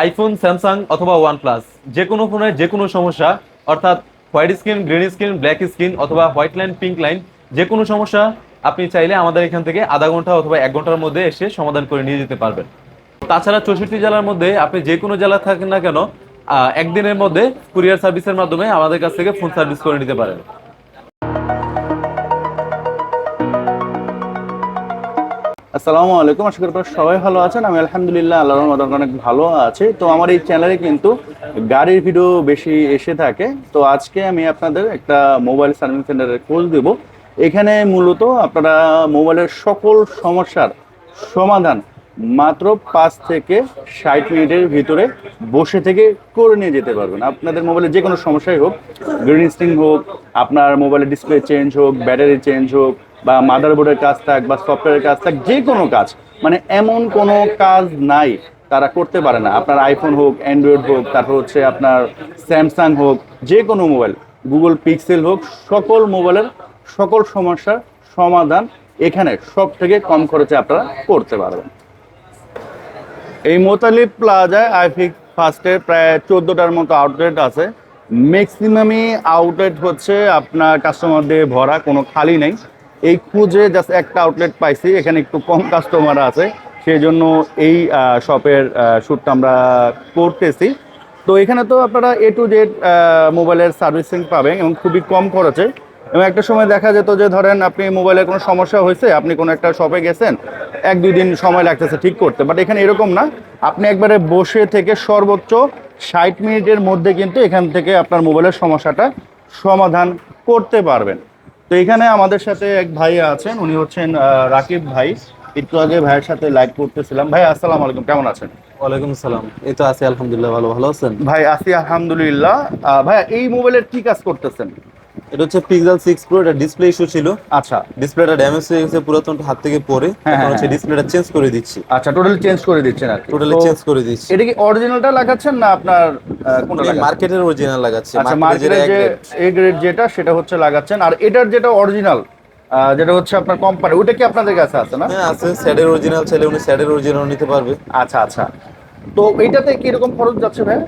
IPhone Samsung অথবা OnePlus যে কোনো ফোনের যে কোনো সমস্যা, অর্থাৎ white screen green screen black screen অথবা হোয়াইট লাইন পিঙ্ক লাইন যে কোনো সমস্যা, আপনি চাইলে আমাদের এখান থেকে আধা ঘণ্টা অথবা এক ঘণ্টার মধ্যে এসে সমাধান করে নিয়ে যেতে পারবেন। তাছাড়া চৌষট্টি জেলার মধ্যে আপনি যে কোনো জেলা থাকেন না কেন একদিনের মধ্যে কুরিয়ার সার্ভিসের মাধ্যমে আমাদের কাছ থেকে ফোন সার্ভিস করে নিতে পারেন। আসসালামু আলাইকুম, আশা করি সবাই ভালো আছেন। আমি আলহামদুলিল্লাহ আল্লাহর রহমতে অনেক ভালো আছি। তো আমার এই চ্যানেলে কিন্তু গাড়ির ভিডিও বেশি এসে থাকে। তো আজকে আমি আপনাদের একটা মোবাইল সার্ভিস সেন্টারের খোঁজ দেব। এখানে মূলত আপনারা মোবাইলের সকল সমস্যার সমাধান মাত্র পাঁচ থেকে ষাট মিনিটের ভিতরে বসে থেকে করে নিয়ে যেতে পারবেন। আপনাদের মোবাইলে যে কোনো সমস্যাই হোক গ্রিন স্ক্রিন হোক, আপনার মোবাইলের ডিসপ্লে চেঞ্জ হোক ব্যাটারি চেঞ্জ হোক বা মাদারবোর্ডের কাজ থাক বা সফটওয়্যারের কাজ থাক, যে কোনো কাজ মানে এমন কোনো কাজ নাই, তারা করতে পারে না। আপনার আইফোন হোক অ্যান্ড্রয়েড হোক, তারপর হচ্ছে আপনার স্যামসাং হোক, যে কোনো মোবাইল গুগল পিক্সেল হোক, সকল মোবাইলের সকল সমস্যার সমাধান এখানে সব থেকে কম খরচে আপনারা করতে পারবেন। এই মোতালিব প্লাজায় আইফিক ফার্স্টের প্রায় চোদ্দোটার মতো আউটলেট আছে। ম্যাক্সিমামই আউটলেট হচ্ছে আপনার কাস্টমার দিয়ে ভরা, কোনো খালি নেই। এই খুঁজে জাস্ট একটা আউটলেট পাইছি, এখানে একটু কম কাস্টমার আছে সেই জন্য এই শপের শ্যুটটা আমরা করতেছি। তো এখানে তো আপনারা এ টু জেড মোবাইলের সার্ভিসিং পাবেন এবং খুবই কম খরচে। এবং একটা সময় দেখা যেত যে ধরেন আপনি মোবাইলের কোনো সমস্যা হয়েছে, আপনি কোনো একটা শপে গেছেন, এক দুই দিন সময় লাগতেছে ঠিক করতে। বাট এখানে এরকম না, আপনি একবারে বসে থেকে সর্বোচ্চ ষাট মিনিটের মধ্যে কিন্তু এখান থেকে আপনার মোবাইলের সমস্যাটা সমাধান করতে পারবেন। তো এখানে আমাদের সাথে এক ভাই আছেন উনি হচ্ছেন আহ, রাকিব ভাই। একটু আগে ভাইয়ের সাথে লাইভ করতেছিলাম। ভাই আসসালামু আলাইকুম কেমন আছেন? ওয়ালাইকুম আসসালাম। এই তো আছি আলহামদুলিল্লাহ ভালো ভালো আছেন? ভাই আছি আলহামদুলিল্লাহ। আহ, ভাই এই মোবাইলের কি কাজ করতেছেন? এটা হচ্ছে পিক্সেল সিক্স প্রো এটা ডিসপ্লে ইস্যু ছিল। আচ্ছা। ডিসপ্লেটা ড্যামেজ হয়ে গেছে পুরাতন হাত থেকে পড়ে হ্যাঁ, এখন হ্যাঁ, হচ্ছে হ্যাঁ। ডিসপ্লেটা চেঞ্জ করে দিচ্ছি। আচ্ছা টোটালি চেঞ্জ করে দিচ্ছেন আর টোটালি চেঞ্জ করে দিচ্ছি। এটা কি অরিজিনালটা লাগাচ্ছেন না আপনার কোনটা লাগাচ্ছেন? মার্কেটের অরিজিনাল লাগাচ্ছে। আচ্ছা মার্কেটে মার্কেটে যে এ গ্রেড যেটা সেটা হচ্ছে লাগাচ্ছেন। আর এটার যেটা অরিজিনাল যেটা হচ্ছে আপনার কোম্পানি ওটা কি আপনাদের কাছে আছে না? হ্যাঁ আছে। স্যাডের অরিজিনাল চাইলে উনি স্যাডের অরিজিনাল নিতে পারবে। আচ্ছা আচ্ছা। তো এইটাতে কি রকম খরচ যাচ্ছে ভাই?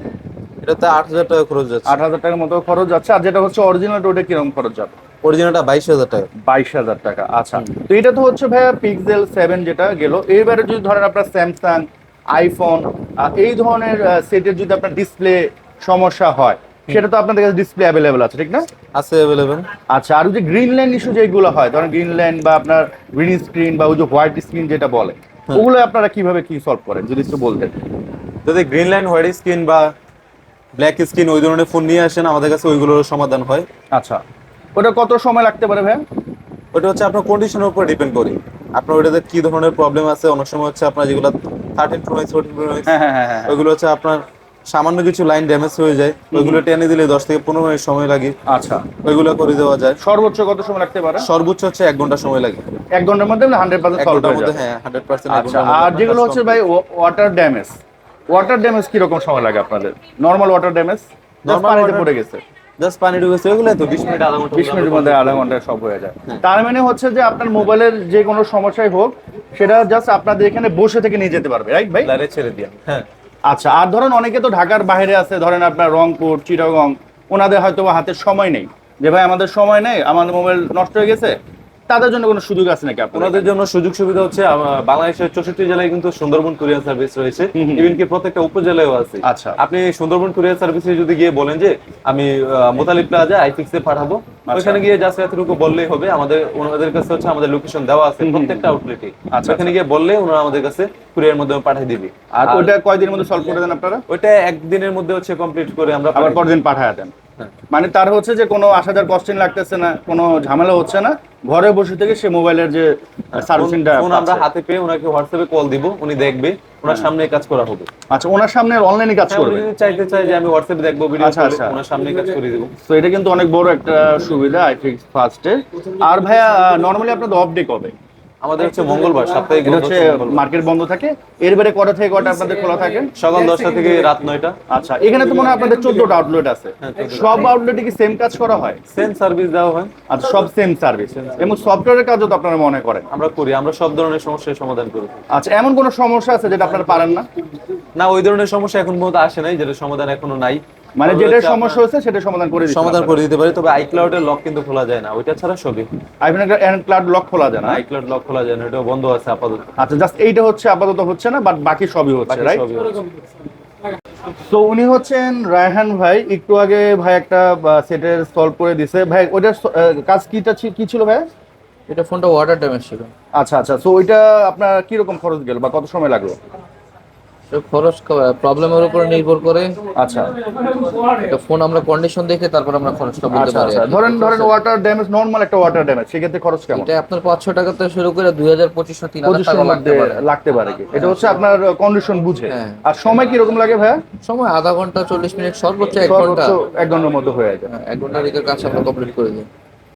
এটাতে আট হাজার টাকা খরচ যাচ্ছে। আট হাজার টাকার মতো খরচ যাচ্ছে। আর যেটা হচ্ছে অরিজিনাল ওটা কীরকম খরচ যাবে? অরিজিনালটা বাইশ হাজার টাকা। বাইশ হাজার টাকা আচ্ছা। তো এটা তো হচ্ছে ভাইয়া পিক্সেল সেভেন যেটা গেল। এবারে যদি ধরেন আপনার স্যামসাং আইফোন এই ধরনের সেটের যদি আপনার ডিসপ্লে সমস্যা হয় সেটা তো আপনাদের কাছে ডিসপ্লে অ্যাভেলেবেল আছে ঠিক না? আছে অ্যাভেলেবেল আচ্ছা আর যে গ্রিন ল্যান্ড ইস্যু যেগুলো হয় ধরেন গ্রিন ল্যান্ড বা আপনার গ্রিন স্ক্রিন বা ওই যে হোয়াইট স্ক্রিন যেটা বলে ওগুলো আপনারা কীভাবে কি সলভ করেন? যদি একটু বলতেন। যদি গ্রিন লাইন হোয়াইট স্ক্রিন বা ব্ল্যাক স্ক্রিন ওই ধরনের ফোন নিয়ে আসেন আমাদের কাছে ওইগুলোর সমাধান হয়। আচ্ছা। ওটা কত সময় লাগতে পারে ভাই ওটা হচ্ছে আপনার কন্ডিশনের উপর ডিপেন্ড করি। আপনার ওটাতে কি ধরনের প্রবলেম আছে অনেক সময় হচ্ছে আপনার যেগুলো thirteen Pro Max fourteen Pro ওইগুলো হচ্ছে আপনার সামান্য কিছু লাইন ড্যামেজ হয়ে যায়। ওইগুলো টেনে দিলে দশ থেকে পনেরো মিনিট সময় লাগে। আচ্ছা। ওইগুলো করে দেওয়া যায়। সর্বোচ্চ কত সময় লাগতে পারে? সর্বোচ্চ হচ্ছে এক ঘণ্টা সময় লাগে। এক ঘণ্টার মধ্যে হান্ড্রেড পার্সেন্ট সলভ হয়ে হ্যাঁ হান্ড্রেড পার্সেন্ট আচ্ছা আর যেগুলো হচ্ছে ভাই ওয়াটার ড্যামেজ ওয়াটার ড্যামেজ কীরকম সময় লাগে আপনাদের? নর্মাল ওয়াটার ড্যামেজ Normal পানিতে পড়ে গেছে। জাস্ট পানি ঢুকেছে ওইগুলো তো বিশ মিনিট আধা ঘণ্টা বিশ মিনিটের মধ্যে আধা ঘন্টায় সব হয়ে যায়। তার মানে হচ্ছে যে আপনার মোবাইলের যে কোনো সমস্যাই হোক সেটা জাস্ট আপনাদের এখানে বসে থেকে নিয়ে যেতে পারবে রাইট ভাই? লারে ছেড়ে দিয়া। হ্যাঁ। আচ্ছা আর ধরেন অনেকে তো ঢাকার বাইরে আছে ধরেন আপনার রংপুর চিটাগং ওনাদের হয়তো বা হাতে সময় নেই। যে ভাই আমাদের সময় নেই আমাদের মোবাইল নষ্ট হয়ে গেছে তাদের জন্য কোনো সুযোগ আছে নাকি আপনাদের জন্য সুযোগ সুবিধা হচ্ছে বাংলাদেশের চৌষট্টি জেলায় কিন্তু সুন্দরবন কুরিয়ার সার্ভিস রয়েছে। ইভেন কি প্রত্যেকটা উপজেলায়ও আছে আচ্ছা। আপনি সুন্দরবন কুরিয়ার সার্ভিসে যদি গিয়ে বলেন যে আমি আহ, মোতালিব প্লাজা আইফিক্সে পাঠাবো আচ্ছা। ওখানে গিয়ে জাস্ট এতটুকু বললেই হবে আমাদের ওনাদের কাছে হচ্ছে আমাদের লোকেশন দেওয়া আছে প্রত্যেকটা আউটলেটে আচ্ছা, ওখানে গিয়ে বললে ওনারা আমাদের কাছে কুরিয়ার মাধ্যমে পাঠিয়ে দিবে আর ওইটা কয়দিনের মধ্যে সলভ করে দেন আপনারা ওইটা একদিনের মধ্যে হচ্ছে কমপ্লিট করে আমরা আবার। পরদিন পাঠায় দেন। মানে তার হচ্ছে যে কোনো আসা যাওয়ার কস্টিং লাগতেছে না কোনো ঝামেলা হচ্ছে না। ঘরে বসে থেকে সে মোবাইলের যে সার্ভিসিংটা ফোন আমরা হাতে পেয়ে ওনাকে হোয়াটসঅ্যাপে কল দিব উনি দেখবে ওনার সামনে কাজ করা হবে। আচ্ছা ওনার সামনে অনলাইনে কাজ হ্যাঁ, করবে? যদি চাইতে চাই যে আমি হোয়াটসঅ্যাপে দেখব ভিডিও আচ্ছা, আচ্ছা। ওনার সামনে কাজ করে দিব। তো এটা কিন্তু অনেক বড় একটা সুবিধা আই থিঙ্ক ফার্স্টে আর ভাইয়া নর্মালি আপনাদের অফ ডে কবে? আমাদের হচ্ছে মঙ্গলবার সাপ্তাহিক এটা হচ্ছে মার্কেট বন্ধ থাকে। এর বাইরে কটা থেকে কটা আপনাদের খোলা থাকে? সকাল দশটা থেকে রাত নয়টা। আচ্ছা এখানে তো মনে হয় আপনাদের চোদ্দটা আউটলেট আছে। হ্যাঁ, 14টা। সব আউটলেটে কি সেম কাজ করা হয়? সেম সার্ভিস দেওয়া হয়। আচ্ছা সব সেম সার্ভিস এবং সফটওয়্যারের কাজও তো আপনারা মনে করেন। আমরা করি আমরা সব ধরনের সমস্যার সমাধান করি। আচ্ছা এমন কোনো সমস্যা আছে যেটা আপনারা পারেন না? না ওই ধরনের সমস্যা এখন পর্যন্ত আসে নাই যেটা সমাধান এখনও নাই। মানে যেটা সমস্যা হচ্ছে সেটা সমাধান করে দিচ্ছেন সমাধান করে দিতে পারি তবে আইক্লাউডের লক কিন্তু খোলা যায় না। ওইটা ছাড়া সবই আইফোনের ক্লাউড লক খোলা যায় না? আইক্লাউড লক খোলা যায় না ওটা বন্ধ আছে আপাতত। আচ্ছা জাস্ট এইটা হচ্ছে আপাতত হচ্ছে না বাট বাকি সবই হচ্ছে রাইট তো উনি হচ্ছেন রায়হান ভাই একটু আগে ভাই একটা সেটের সলভ করে দিছে। ভাই ওইটার কাজ কিটা কি ছিল ভাই? এটা ফোনটা ওয়াটার ড্যামেজ ছিল। আচ্ছা আচ্ছা সো ওইটা আপনার কি রকম খরচ গেল বা কত সময় লাগল? তো খরচ প্রবলেমের উপর নির্ভর করে আচ্ছা। এটা ফোন আমরা কন্ডিশন দেখে তারপর আমরা খরচটা বলতে আচ্ছা পারি। আচ্ছা। ধরেন ধরেন ওয়াটার ড্যামেজ নর্মাল একটা ওয়াটার ড্যামেজ সেক্ষেত্রে খরচ কেমন? এটা আপনার পাঁচশো টাকা থেকে শুরু করে দুই হাজার পঁচিশশো তিন হাজার পজিশনের টাকা লাগতে পারে। লাগতে পারে কি? এটা হচ্ছে আপনার কন্ডিশন বুঝে। হ্যাঁ। আর সময় কি রকম লাগে ভাইয়া? সময় আধা ঘণ্টা চল্লিশ মিনিট সর্বোচ্চ এক ঘণ্টা। সর্বোচ্চ এক ঘণ্টার মধ্যে হয়ে যায়। হ্যাঁ, এক ঘণ্টার দিকের কাজ আমরা কমপ্লিট করে দিই।